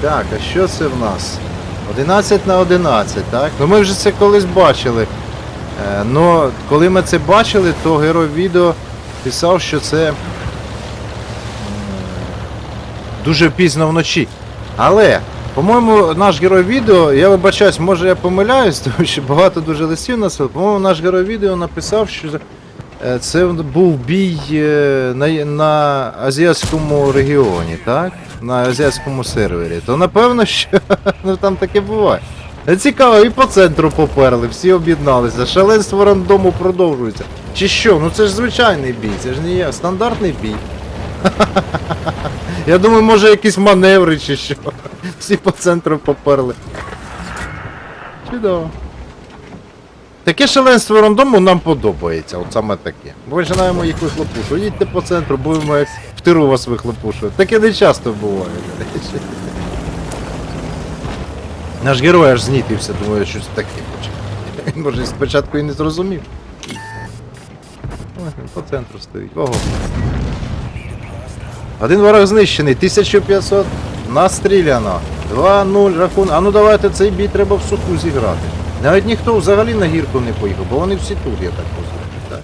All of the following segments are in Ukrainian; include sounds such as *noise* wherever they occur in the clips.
Так, а що це в нас? 11 на 11, так? Ну ми вже це колись бачили. Е, но коли ми це бачили, то герой відео писав, що це дуже пізно вночі. Але, по-моєму, наш герой відео, я вибачаюсь, може я помиляюсь, *laughs* тому що багато дуже листів насилав. По-моєму, наш герой відео написав, що е, це був бій е, на, на азіатському регіоні, так? На азіатському сервері. То напевно, що *laughs* ну, там таке буває. Цікаво, і по центру поперли, всі об'єдналися. Шаленство рандому продовжується. Чи що? Ну це ж звичайний бій, це ж не є стандартний бій. *laughs* Я думаю, може якісь маневри чи що. *laughs* Всі по центру поперли. Чудово. Таке шаленство рандому нам подобається, от саме таке. Починаємо їх вихлопушувати. Їдьте по центру, будемо як в тиру вас вихлопушувати. Таке не часто буває, до. Наш герой аж знітився, думаю, щось таке хоче. *laughs* Може спочатку і не зрозумів. Ой, по центру стоїть. Ого. Один ворог знищений, 1500 настріляно. 2-0 рахунок. А ну давайте цей бій треба в суху зіграти. Навіть ніхто взагалі на гірку не поїхав, бо вони всі тут, я так розумію, так?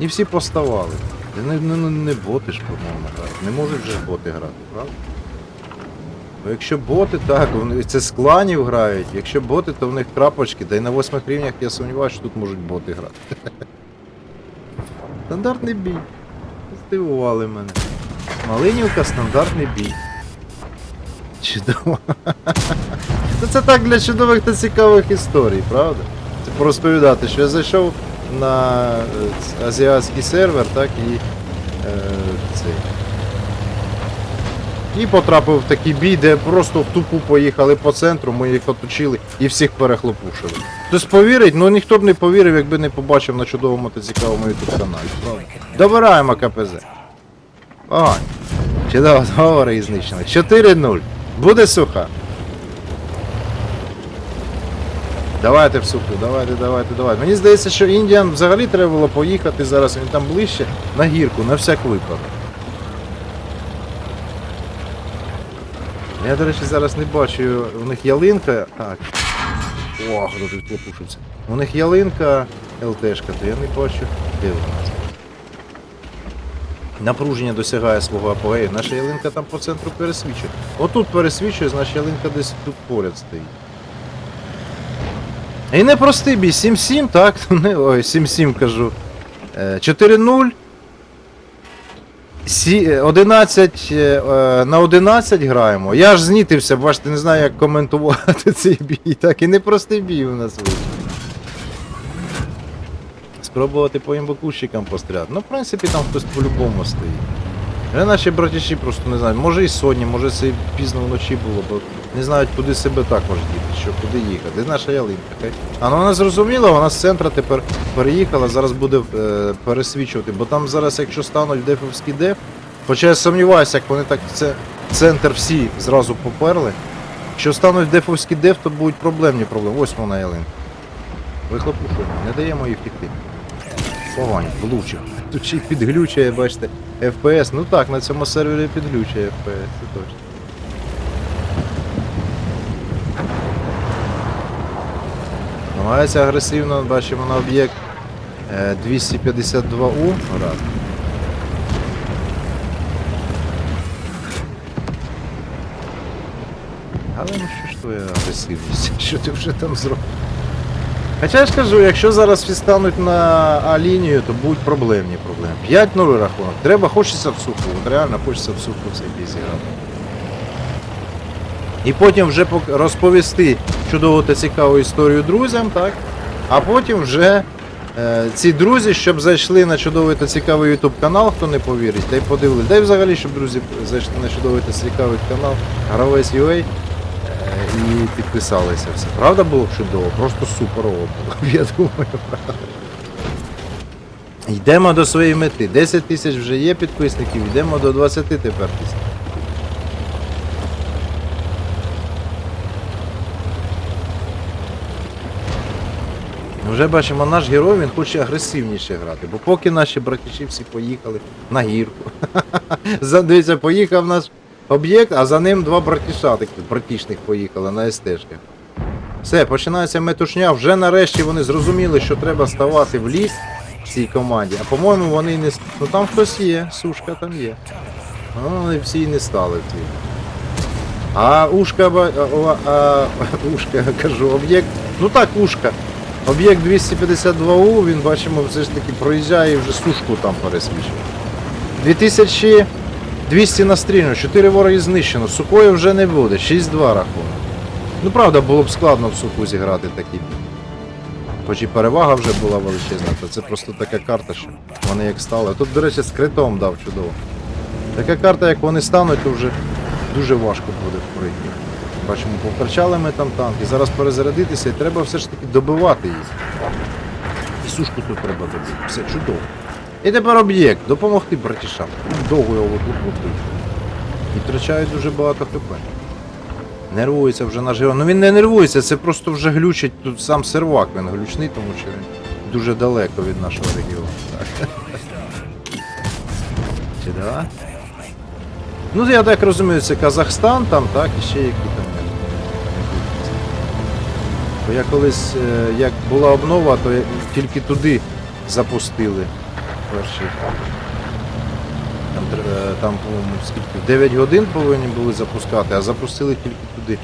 І всі поставали. Не, не, не, боти ж, по-моєму, грають. Не можуть вже боти грати, правда? Бо якщо боти, так, вони це з кланів грають. Якщо боти, то в них крапочки, та й на восьмих рівнях я сумніваюся, що тут можуть боти грати. *laughs* Стандартний бій. Здивували мене. Малинівка стандартний бій. Чудово. *laughs* Ну це так для чудових та цікавих історій, правда? Це порозповідати, що я зайшов на е, азіатський сервер, так, і е, цей. І потрапив в такий бій, де просто в тупу поїхали по центру, ми їх оточили і всіх перехлопушили. Хтось повірить, ну ніхто б не повірив, якби не побачив на чудовому та цікавому YouTube каналі. Добираємо КПЗ. Ага. Чудово, договори і знищено. 4-0. Буде суха. Давайте в суху, давайте, давайте, давайте. Мені здається, що Індіан взагалі треба було поїхати зараз, він там ближче, на гірку, на всяк випадок. Я, до речі, зараз не бачу, у них ялинка. Так. О, тут клопушився. У них ялинка ЛТшка, то я не бачу. Де вона? Напруження досягає свого апогею. Наша ялинка там по центру пересвічує. Отут пересвічує, значить ялинка десь тут поряд стоїть. І не простий бій, 7-7, так? *laughs* Ой, 7-7 кажу. Е, 4-0. Е, 11 е, е, на 11 граємо. Я ж знітився, бачите, не знаю, як коментувати *laughs* цей бій. Так, і непростий бій у нас вийшов. Спробувати по імбакущикам постріляти. Ну, в принципі, там хтось по-любому стоїть. Але наші братіші просто не знають. Може і сьогодні, може це і пізно вночі було, бо не знають, куди себе також діти, що куди їхати. Де наша ялинка? хай? А ну вона зрозуміла, вона з центра тепер переїхала, зараз буде е, пересвічувати, бо там зараз, якщо стануть в дефовський деф, хоча я сумніваюся, як вони так це центр всі зразу поперли. Якщо стануть в дефовський деф, то будуть проблемні проблеми. Ось вона ялинка. Вихлопушуємо, не даємо їй втекти. Погань, влучив. Тут ще й підглючує, бачите, FPS. Ну так, на цьому сервері підглючує FPS, це точно. Намагається агресивно, бачимо на об'єкт е, 252У грати. Але ну що ж твоя агресивність? *laughs* Що ти вже там зробив? Хоча я ж кажу, якщо зараз всі стануть на А-лінію, то будуть проблемні проблеми. 5-0 рахунок. Треба, хочеться в суху. От реально хочеться в суху цей бій зіграти. І потім вже розповісти чудову та цікаву історію друзям, так? А потім вже е, ці друзі, щоб зайшли на чудовий та цікавий YouTube канал, хто не повірить, та й подивились. Та й взагалі, щоб друзі зайшли на чудовий та цікавий канал Гравець UA і підписалися все. Правда було б чудово? Просто суперово було, *laughs* я думаю, правда. Йдемо до своєї мети. 10 тисяч вже є підписників, йдемо до 20 тепер тисяч. Вже бачимо, наш герой він хоче агресивніше грати, бо поки наші братіші всі поїхали на гірку. *laughs* За- Дивіться, поїхав наш об'єкт, а за ним два братіша таких братішних поїхали на СТшках. Все, починається метушня. Вже нарешті вони зрозуміли, що треба ставати в ліс в цій команді. А по-моєму, вони не. Ну там хтось є, сушка там є. Ну, вони всі не стали в. А ушка, а, а, *laughs* ушка, кажу, об'єкт. Ну так, ушка. Об'єкт 252У, він бачимо, все ж таки проїжджає і вже сушку там пересвічує. 2200 настріляно, 4 вороги знищено, сукою вже не буде, 6-2 рахунок. Ну правда, було б складно в суку зіграти такий. Хоч і перевага вже була величезна, то це просто така карта, що вони як стали. Тут, до речі, з критом дав чудово. Така карта, як вони стануть, то вже дуже важко буде пройти. Бачимо, повтрачали ми там танки. Зараз перезарядитися і треба все ж таки добивати їх. І сушку тут треба добити. Все чудово. І тепер об'єкт. Допомогти братішам. Довго його викликнути. І втрачають дуже багато хп. Нервується вже герой. Ну він не нервується, це просто вже глючить тут сам сервак, він глючний, тому що він дуже далеко від нашого регіону. Чи да? Ну, я так розумію, це Казахстан там, так, і ще які там. Бо я колись, е, як була обнова, то тільки туди запустили перший. Там, е, там скільки? 9 годин повинні були запускати, а запустили тільки туди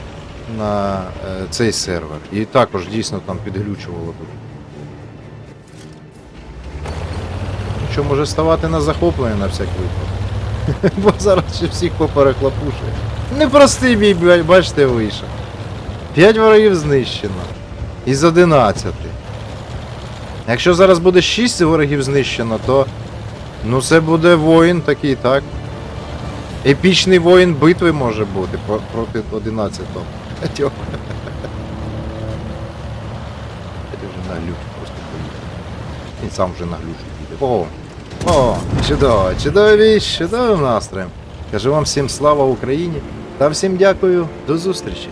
на е, цей сервер. І також дійсно там підглючувало. Ну Що може ставати на захоплення на всяк випадок. *laughs* Бо зараз ще всіх поперехлопушує. Непростий бій, бачите, вийшов. 5 ворогів знищено. Із 11. Якщо зараз буде 6 ворогів знищено, то. Ну це буде воїн такий, так? Епічний воїн битви може бути проти 11-го. Я вже на глюк просто поїхав. Він сам вже на глюк їде. О! О! Чудово! Чудові, чудовим настроєм. Кажу вам всім слава Україні та всім дякую, до зустрічі!